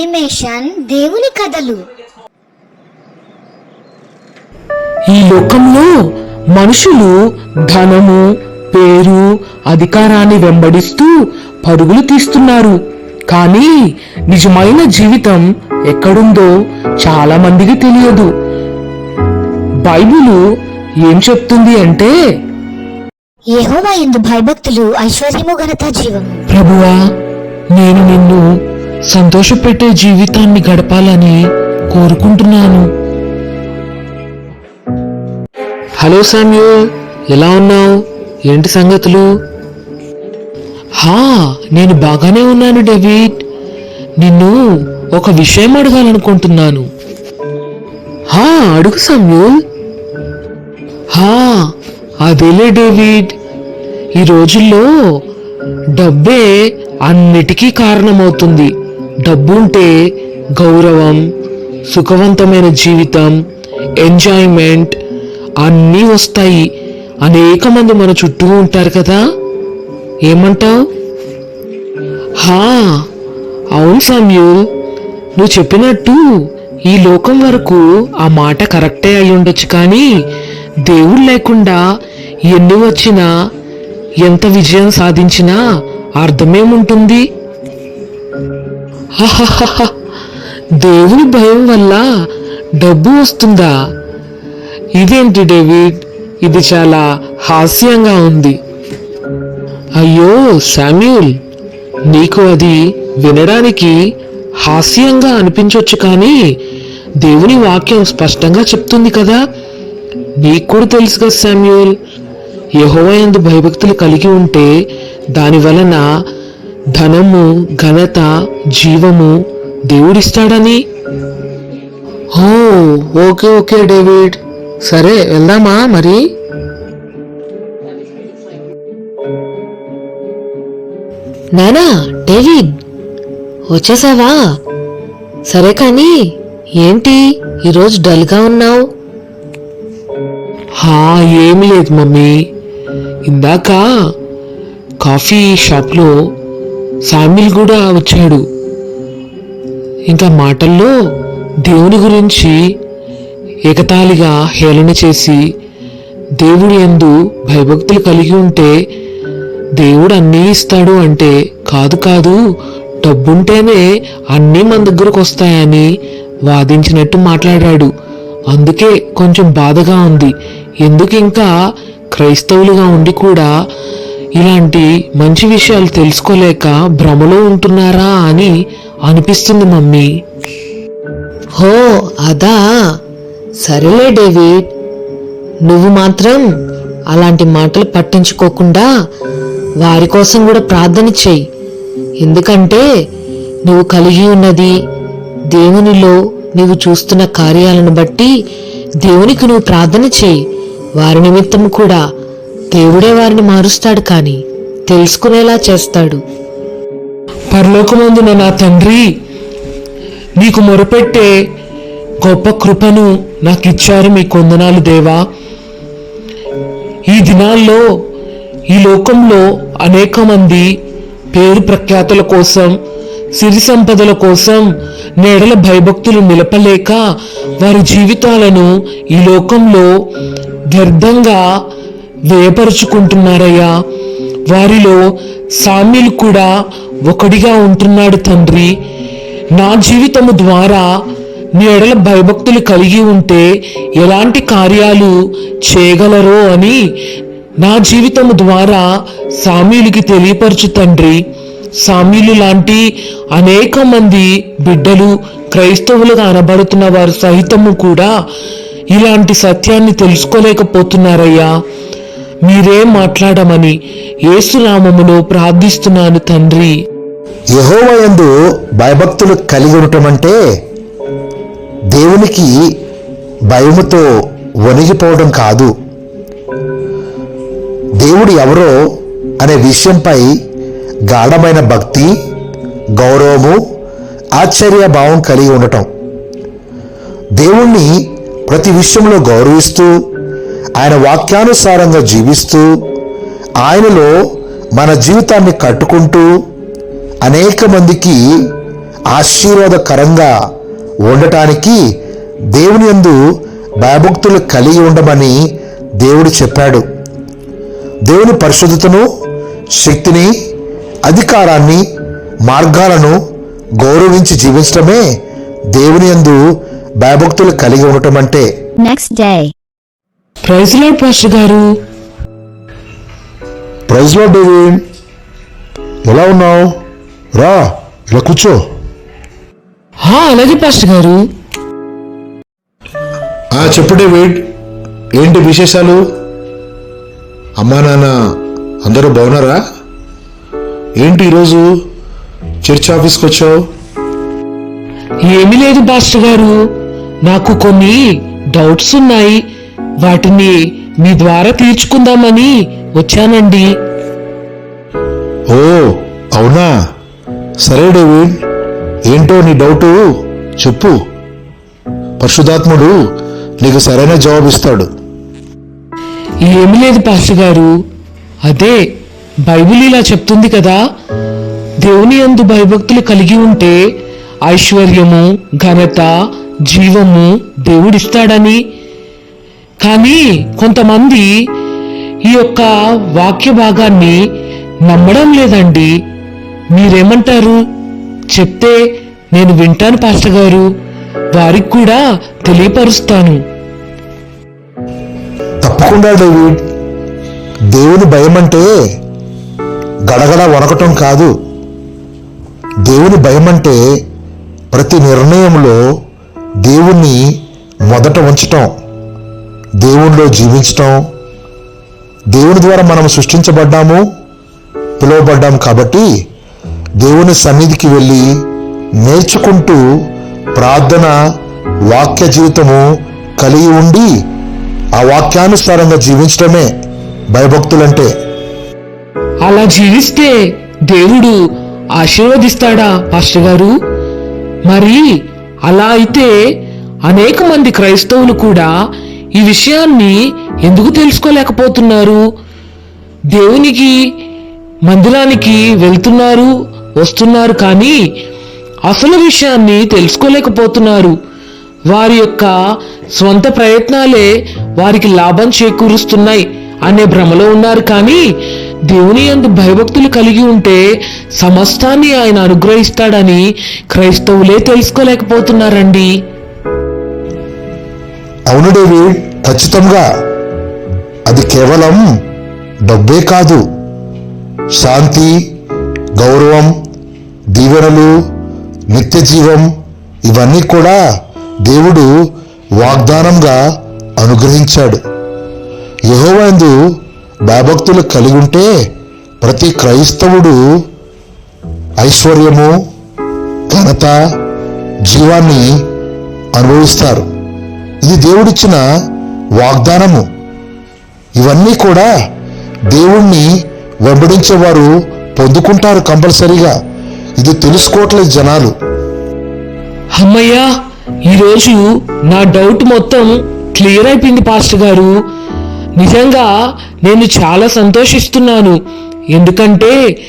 Animation దేవుని కథలు. ఈ లోకంలో మనుషులు ధనము పేరు అధికారాన్ని వెంబడిస్తూ పరుగులు తీస్తున్నారు. కానీ నిజమైన జీవితం ఎక్కడుందో చాలా మందికి తెలియదు. బైబిలు ఏం చెప్తుంది అంటే యెహోవా ఎందు భయభక్తులు ఐశ్వర్యము ఘనత జీవము. ప్రభువా నేను నిన్ను సంతోషపెట్టే జీవితాన్ని గడపాలని కోరుకుంటున్నాను. హలో సామ్యూల్ ఎలా ఉన్నావు? ఏంటి సంగతులు? హా నేను బాగానే ఉన్నాను డేవిడ్. నిన్ను ఒక విషయం అడగాలనుకుంటున్నాను. హా అడుగు సామ్యూల్. హా అదేలే డేవిడ్. ఈ రోజుల్లో డబ్బే అన్నిటికీ కారణమవుతుంది. డబ్బుంటే గౌరవం సుఖవంతమైన జీవితం ఎంజాయ్మెంట్ అన్నీ వస్తాయి. అనేక మంది మన చుట్టూ ఉంటారు కదా? ఏమంటావు? హా అవును సామ్యూల్ నువ్వు చెప్పినట్టు ఈ లోకం వరకు ఆ మాట కరెక్టే అయి ఉండొచ్చు కానీ దేవుడు లేకుండా ఎన్ని వచ్చినా ఎంత విజయం సాధించినా అర్థమేముంటుంది? హహహహ. దేవుని భయం వల్ల డబ్బు వస్తుందా? ఇదేంటి డేవిడ్? ఇది చాలా హాస్యంగా ఉంది. అయ్యో శామ్యూల్ నీకు అది వినడానికి హాస్యంగా అనిపించవచ్చు కానీ దేవుని వాక్యం స్పష్టంగా చెప్తుంది కదా? నీకు కూడా తెలుసు కదా శామ్యూల్ యెహోవా ఎందు భయభక్తులు కలిగి ఉంటే దాని వలన ధనము ఘనత జీవము దేవుడిస్తాడని. Oh okay okay David. సరే వెళ్దామా మరి? నానా డేవిడ్ వచ్చేసావా? సరే కానీ ఏంటి? ఈరోజు డల్గా ఉన్నావు? హా ఏమీ లేదు మమ్మీ. ఇందాక కాఫీ షాప్లో సామ్యుల్ కూడా వచ్చాడు. ఇంకా మాటల్లో దేవుని గురించి ఏకతాళిగా హేళన చేసి దేవుడి ఎందు భయభక్తులు కలిగి ఉంటే దేవుడు అన్నీ ఇస్తాడు అంటే కాదు కాదు డబ్బుంటేనే అన్నీ మన దగ్గరకు వస్తాయని వాదించినట్టు మాట్లాడాడు. అందుకే కొంచెం బాధగా ఉంది. ఎందుకు ఇంకా క్రైస్తవులుగా ఉండి కూడా ఇలాంటి మంచి విషయాలు తెలుసుకోలేక భ్రమలో ఉంటున్నారా అని అనిపిస్తుంది మమ్మీ. హో అదా. సరేలే డేవిడ్. నువ్వు మాత్రం అలాంటి మాటలు పట్టించుకోకుండా వారి కోసం కూడా ప్రార్థన చెయ్యి ఎందుకంటే నువ్వు కలిగి ఉన్నది దేవునిలో నువ్వు చూస్తున్న కార్యాలను బట్టి దేవునికి నువ్వు ప్రార్థన చేయి. వారి నిమిత్తం కూడా దేవుడే వారిని మారుస్తాడు కానీ తెలుసుకునేలా చేస్తాడు. పరలోకమందున నా తండ్రి నీకు మొరపెట్టే గొప్ప కృపను నాకు ఇచ్చారు మీ కొందనాలు దేవా. ఈ దినాల్లో ఈ లోకంలో అనేక మంది పేరు ప్రఖ్యాతుల కోసం సిరి సంపదల కోసం నేడల భయభక్తులు నిలపలేక వారి జీవితాలను ఈ లోకంలో వ్యర్థంగా వేయపరుచుకుంటున్నారయ్యా వారిలో సామ్యులు కూడా ఒకడిగా ఉంటున్నాడు తండ్రి. నా జీవితము ద్వారా నీ ఎడల భయభక్తులు కలిగి ఉంటే ఎలాంటి కార్యాలు చేయగలరో అని నా జీవితము ద్వారా సామ్యులకి తెలియపరచు తండ్రి. సామీలు లాంటి అనేక మంది బిడ్డలు క్రైస్తవులుగా అనబడుతున్న వారు సహితము కూడా ఇలాంటి సత్యాన్ని తెలుసుకోలేకపోతున్నారయ్యా. మీరేం మాట్లాడమని యేసునామములో ప్రార్థిస్తున్నాను తండ్రి. యహోవయందు భయభక్తులు కలిగి ఉండటం అంటే దేవునికి భయముతో వణిగిపోవడం కాదు. దేవుడు ఎవరో అనే విషయంపై గాఢమైన భక్తి గౌరవము ఆశ్చర్య భావం కలిగి ఉండటం. దేవుణ్ణి ప్రతి విషయంలో గౌరవిస్తూ ఆయన వాక్యానుసారంగా జీవిస్తూ ఆయనలో మన జీవితాన్ని కట్టుకుంటూ అనేక మందికి ఆశీర్వాదకరంగా ఉండటానికి దేవుని యందు భయభక్తులు కలిగి ఉండమని దేవుడు చెప్పాడు. దేవుని పరిశుద్ధతను శక్తిని అధికారాన్ని మార్గాలను గౌరవించి జీవించడమే దేవుని యందు భయభక్తులు కలిగి ఉండటం అంటే. Next day praise lord pastor గారు. ప్రైజ్లో డేవిడ్. ఎలా ఉన్నావు? రా ఇలా కూర్చో. హా అలాగే పాస్టర్ గారు. ఆ చెప్పు డేవిడ్. ఏంటి విశేషాలు? అమ్మా నాన్న అందరూ బాగున్నారా? ఏంటి ఈరోజు? చర్చ్ ఆఫీస్కి వచ్చావు? ఏమీ లేదు పాస్టర్ గారు. నాకు కొన్ని డౌట్స్ ఉన్నాయి. వాటిని మీ ద్వారా తీర్చుకుందామని వచ్చానండి. ఓ అవునా? సరే డేవిడ్. ఏంటో నీ డౌటు? చెప్పు. పరిశుధాత్ముడు నీకు సరైన జవాబు ఇస్తాడు. ఏమీ లేదు పాస్టర్ గారు. అదే బైబిల్ ఇలా చెప్తుంది కదా దేవుని యందు భయభక్తులు కలిగి ఉంటే ఐశ్వర్యము ఘనత జీవము దేవుడిస్తాడని కానీ కొంతమంది ఈ యొక్క వాక్య భాగాన్ని నమ్మడం లేదండి. మీరేమంటారు? చెప్తే నేను వింటాను పాస్టర్ గారు. వారికి కూడా తెలియపరుస్తాను. తప్పకుండా డేవిడ్. దేవుని భయం అంటే గడగడ వణకటం కాదు. దేవుని భయం అంటే ప్రతి నిర్ణయంలో దేవుణ్ణి మొదట ఉంచటం. దేవుణ్ణిలో జీవించటం దేవుని ద్వారా మనం సృష్టించబడ్డాము పిలువబడ్డాము కాబట్టి దేవుని సన్నిధికి వెళ్ళి నేర్చుకుంటూ ప్రార్థన వాక్య జీవితము కలిగి ఉండి ఆ వాక్యానుసారంగా జీవించడమే భయభక్తులంటే. అలా జీవిస్తే దేవుడు ఆశీర్వదిస్తాడా పాస్టర్ గారు? మరి అలా అయితే అనేక మంది క్రైస్తవులు కూడా ఈ విషయాన్ని ఎందుకు తెలుసుకోలేకపోతున్నారు? దేవునికి మందిరానికి వెళ్తున్నారు వస్తున్నారు కానీ అసలు విషయాన్ని తెలుసుకోలేకపోతున్నారు. వారి యొక్క స్వంత ప్రయత్నాలే వారికి లాభం చేకూరుస్తున్నాయి అనే భ్రమలో ఉన్నారు కానీ దేవుని అందు భయభక్తులు కలిగి ఉంటే సమస్తాన్ని ఆయన అనుగ్రహిస్తాడని క్రైస్తవులే తెలుసుకోలేకపోతున్నారండి. అవును డేవిడ్ ఖచ్చితంగా. అది కేవలం డబ్బే కాదు. శాంతి గౌరవం దీవెనలు నిత్య జీవం ఇవన్నీ కూడా దేవుడు వాగ్దానంగా అనుగ్రహించాడు. యహోవందు భయభక్తులు కలిగి ఉంటే ప్రతి క్రైస్తవుడు ఐశ్వర్యము ఘనత జీవాన్ని అనుభవిస్తారు. ఇది దేవుడిచ్చిన వాగ్దానము. ఇవన్నీ కూడా దేవుణ్ణి వెంబడించేవారు పొందుకుంటారు కంపల్సరీగా. ఇది తెలుసుకోవట్లేదు జనాలు. అమ్మయ్యా ఈరోజు నా డౌట్ మొత్తం క్లియర్ అయిపోయింది పాస్టర్ గారు. నిజంగా నేను చాలా సంతోషిస్తున్నాను. ఎందుకంటే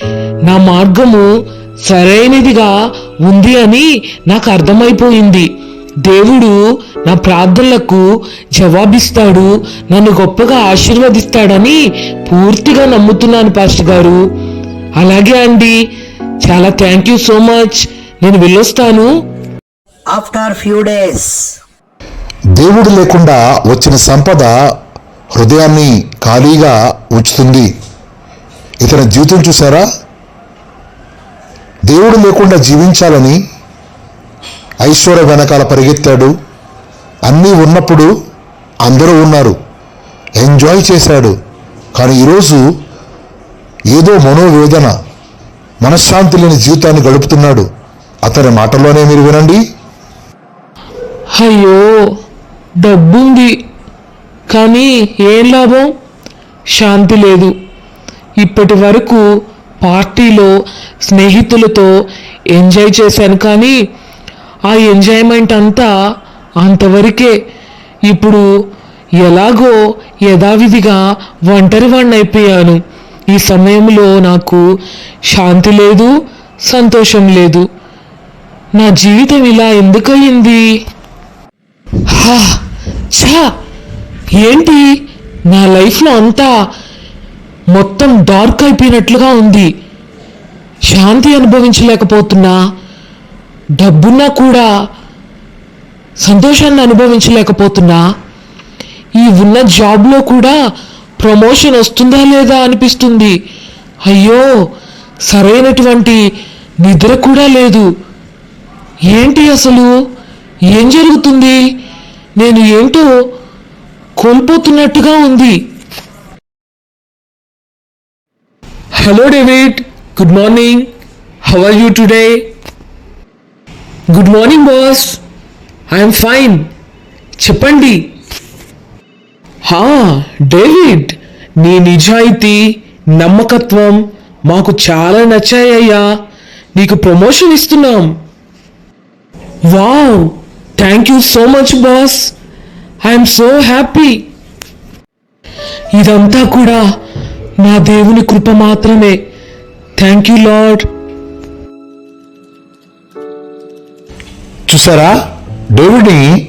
నా మార్గము సరైనదిగా ఉంది అని నాకు అర్థమైపోయింది. దేవుడు నా ప్రార్థనలకు జవాబిస్తాడు నన్ను గొప్పగా ఆశీర్వదిస్తాడని పూర్తిగా నమ్ముతున్నాను పాస్టర్ గారు. అలాగే అండి చాలా థ్యాంక్ యూ సో మచ్ నేను వెళ్ళొస్తాను. After few days, దేవుడు లేకుండా వచ్చిన సంపద హృదయాన్ని ఖాళీగా ఉంచుతుంది. ఇతని జీవితం చూసారా దేవుడు లేకుండా జీవించాలని ఐశ్వర్య వెనకాల పరిగెత్తాడు. అన్నీ ఉన్నప్పుడు అందరూ ఉన్నారు. ఎంజాయ్ చేశాడు. కానీ ఈరోజు ఏదో మనోవేదన మనశ్శాంతి లేని జీవితాన్ని గడుపుతున్నాడు. అతని మాటలోనే మీరు వినండి. అయ్యో డబ్బుంది. కానీ ఏం లాభం? శాంతి లేదు. ఇప్పటి వరకు పార్టీలో స్నేహితులతో ఎంజాయ్ చేశాను కానీ ఆ ఎంజాయ్మెంట్ అంతా అంతవరకే. ఇప్పుడు ఎలాగో యథావిధిగా ఒంటరి వాడిని అయిపోయాను ఈ సమయంలో నాకు శాంతి లేదు సంతోషం లేదు. నా జీవితం ఇలా ఎందుకయింది ఛా! ఏంటి? నా లైఫ్లో అంతా మొత్తం డార్క్ అయిపోయినట్లుగా ఉంది. శాంతి అనుభవించలేకపోతున్నా. డబ్బున్నా కూడా సంతోషాన్ని అనుభవించలేకపోతున్నా? ఈ ఉన్న జాబ్లో కూడా ప్రమోషన్ వస్తుందా లేదా అనిపిస్తుంది. అయ్యో సరైనటువంటి నిద్ర కూడా లేదు. ఏంటి అసలు? ఏం జరుగుతుంది? నేను ఏంటో కోల్పోతున్నట్టుగా ఉంది. Hello David good morning how are you today good morning boss I'm fine చెప్పండి. హా డేవిడ్ నీ నిజాయితీ నమ్మకత్వం మాకు చాలా నచ్చాయ్యా నీకు ప్రమోషన్ ఇస్తున్నాం. Wow thank you so much boss I'm so happy ఇదంతా కూడా నా దేవుని కృప మాత్రమే. థ్యాంక్ యూ లార్డ్ చూసారా? దేవుడిని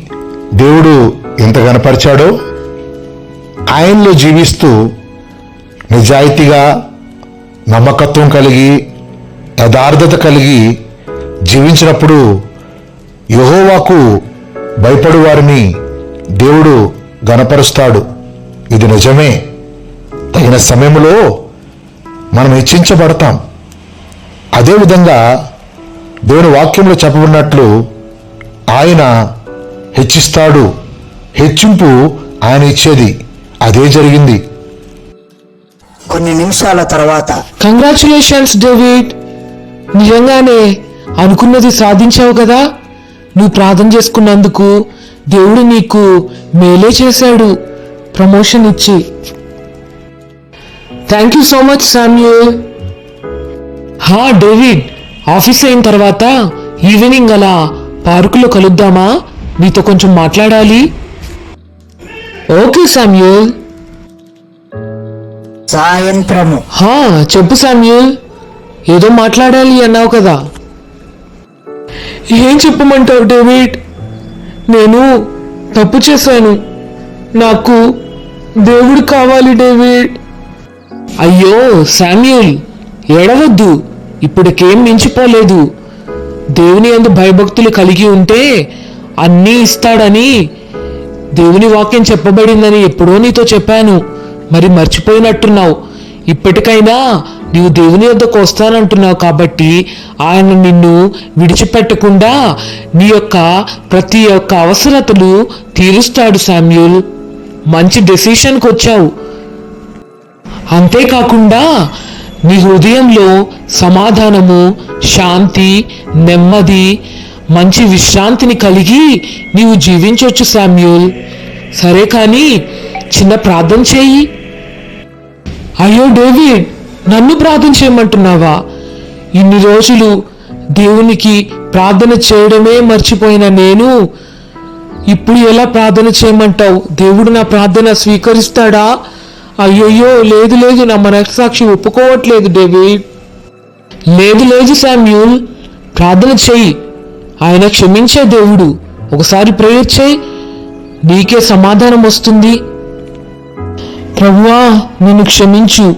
దేవుడు ఎంత కనపరిచాడో? ఆయనలో జీవిస్తూ నిజాయితీగా నమ్మకత్వం కలిగి యథార్థత కలిగి జీవించినప్పుడు యహోవాకు భయపడు వారిని దేవుడు గనపరుస్తాడు. ఇది నిజమే. తగిన సమయంలో మనం హెచ్చించబడతాం. అదేవిధంగా దేవుని వాక్యంలో చెప్పబడినట్లు ఆయన హెచ్చిస్తాడు హెచ్చింపు ఆయన ఇచ్చేది. అదే జరిగింది. కొన్ని నిమిషాల తర్వాత కంగ్రాచులేషన్స్ డేవిడ్ నిజంగానే అనుకున్నది సాధించావు కదా? నువ్వు ప్రార్థన చేసుకున్నందుకు దేవుడు నీకు మేలే చేశాడు. ప్రమోషన్ ఇచ్చి. Thank you so much Samuel హా డేవిడ్ ఆఫీస్ అయిన తర్వాత ఈవినింగ్ అలా పార్కులో కలుద్దామా? నీతో కొంచెం మాట్లాడాలి. Okay Samuel. సాయంత్రము. హా చెప్పు సామ్యూల్. ఏదో మాట్లాడాలి అన్నావు కదా. ఏం చెప్పమంటావు డేవిడ్? నేను తప్పు చేశాను. నాకు దేవుడు కావాలి డేవిడ్. అయ్యో శామ్యూల్ ఏడవద్దు. ఇప్పటికేం మించిపోలేదు. దేవుని అందు భయభక్తులు కలిగి ఉంటే అన్నీ ఇస్తాడని దేవుని వాక్యం చెప్పబడిందని ఎప్పుడో నీతో చెప్పాను. మరి మర్చిపోయినట్టున్నావు. ఇప్పటికైనా నీవు దేవుని వద్దకు వస్తానంటున్నావు కాబట్టి ఆయన నిన్ను విడిచిపెట్టకుండా నీ యొక్క ప్రతి ఒక్క అవసరతలు తీరుస్తాడు శామ్యూల్ మంచి డెసిషన్కి వచ్చావు అంతేకాకుండా నీ హృదయంలో సమాధానము శాంతి నెమ్మది మంచి విశ్రాంతిని కలిగి నీవు జీవించవచ్చు శామ్యూల్ సరే కానీ చిన్న ప్రార్థన చేయి. అయ్యో డేవిడ్ నన్ను ప్రార్థన చేయమంటున్నావా? ఇన్ని రోజులు దేవునికి ప్రార్థన చేయడమే మర్చిపోయిన నేను. ఇప్పుడు ఎలా ప్రార్థన చేయమంటావు? దేవుడు నా ప్రార్థన స్వీకరిస్తాడా? అయ్యయ్యో లేదు లేదు నా మనస్సాక్షి ఒప్పుకోవట్లేదు డేవిడ్ లేదు లేదు శామ్యూల్ ప్రార్థన చెయ్యి ఆయన క్షమించే దేవుడు. ఒకసారి ప్రేయర్ చేయి. నీకే సమాధానం వస్తుంది. ప్రభువా నిన్ను క్షమించు.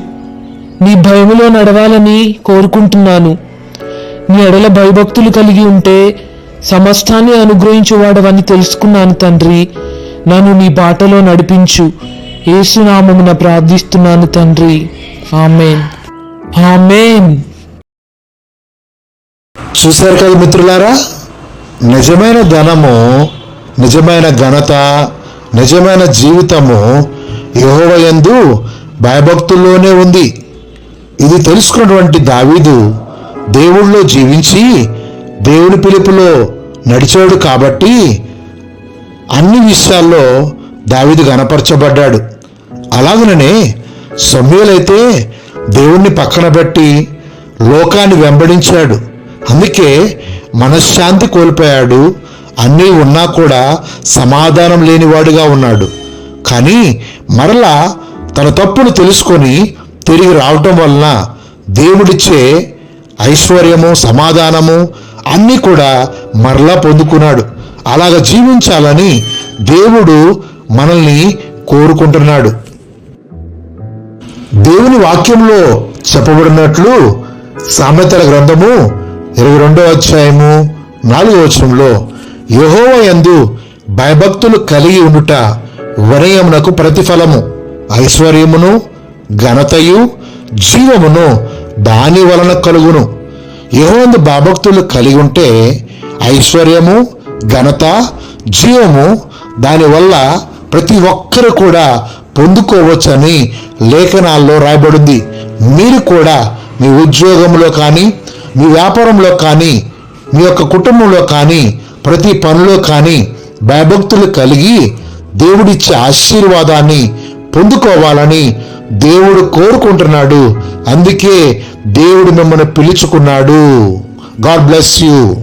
నీ భయములో నడవాలని కోరుకుంటున్నాను. నీ ఎడల భయభక్తులు కలిగి ఉంటే సమస్తాన్ని అనుగ్రహించేవాడవని తెలుసుకున్నాను తండ్రి. నన్ను నీ బాటలో నడిపించు. ఏసునామమున ప్రార్థిస్తున్నాను తండ్రి. ఆమెన్. ఆమెన్. చూశారు కదా మిత్రులారా? నిజమైన ధనము నిజమైన ఘనత నిజమైన జీవితము యహోవయందు భయభక్తుల్లోనే ఉంది. ఇది తెలుసుకున్నటువంటి దావీదు దేవుళ్ళో జీవించి దేవుని పిలుపులో నడిచాడు కాబట్టి అన్ని విషయాల్లో దావీదు గనపరచబడ్డాడు అలాగనే సమయలైతే దేవుణ్ణి పక్కన పెట్టి లోకాన్ని వెంబడించాడు. అందుకే మనశ్శాంతి కోల్పోయాడు. అన్నీ ఉన్నా కూడా సమాధానం లేనివాడుగా ఉన్నాడు. కానీ మరలా తన తప్పును తెలుసుకొని తిరిగి రావటం వలన దేవుడిచ్చే ఐశ్వర్యము సమాధానము అన్నీ కూడా మరలా పొందుకున్నాడు. అలాగ జీవించాలని దేవుడు మనల్ని కోరుకుంటున్నాడు. దేవుని వాక్యంలో చెప్పబడినట్లు సామెతల గ్రంథము ఇరవై రెండో అధ్యాయము నాలుగో వచనంలో యహోవ ఎందు భయభక్తులు కలిగి ఉండుట వినయమునకు ప్రతిఫలము. ఐశ్వర్యమును ఘనతయు జీవమును దాని వలన కలుగును. యహోవందు భయభక్తులు కలిగి ఉంటే ఐశ్వర్యము ఘనత జీవము దానివల్ల ప్రతి ఒక్కరు కూడా పొందుకోవచ్చని లేఖనాల్లో రాయబడింది. మీరు కూడా మీ ఉద్యోగంలో కానీ మీ వ్యాపారంలో కానీ మీ యొక్క కుటుంబంలో కానీ ప్రతి పనిలో కానీ భయభక్తులు కలిగి దేవుడిచ్చే ఆశీర్వాదాన్ని పొందుకోవాలని దేవుడు కోరుకుంటున్నాడు. అందుకే దేవుడు మిమ్మల్ని పిలుచుకున్నాడు. God bless you.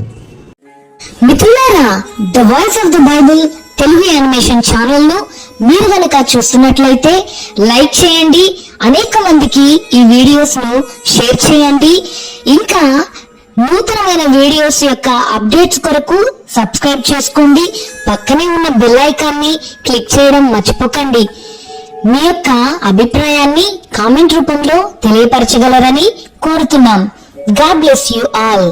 మిత్రులారా the voice of the Bible Telugu animation ఛానల్లో మీరు గనక చూస్తున్నట్లయితే లైక్ చేయండి అనేక మందికి ఈ వీడియోస్ను షేర్ చేయండి. ఇంకా నూతనమైన వీడియోస్ యొక్క అప్డేట్స్ కొరకు సబ్స్క్రైబ్ చేసుకోండి. పక్కనే ఉన్న బెల్ ఐకాన్ని క్లిక్ చేయడం మర్చిపోకండి. మీ యొక్క అభిప్రాయాన్ని కామెంట్ రూపంలో తెలియపరచగలరని కోరుతున్నాం. God bless you all.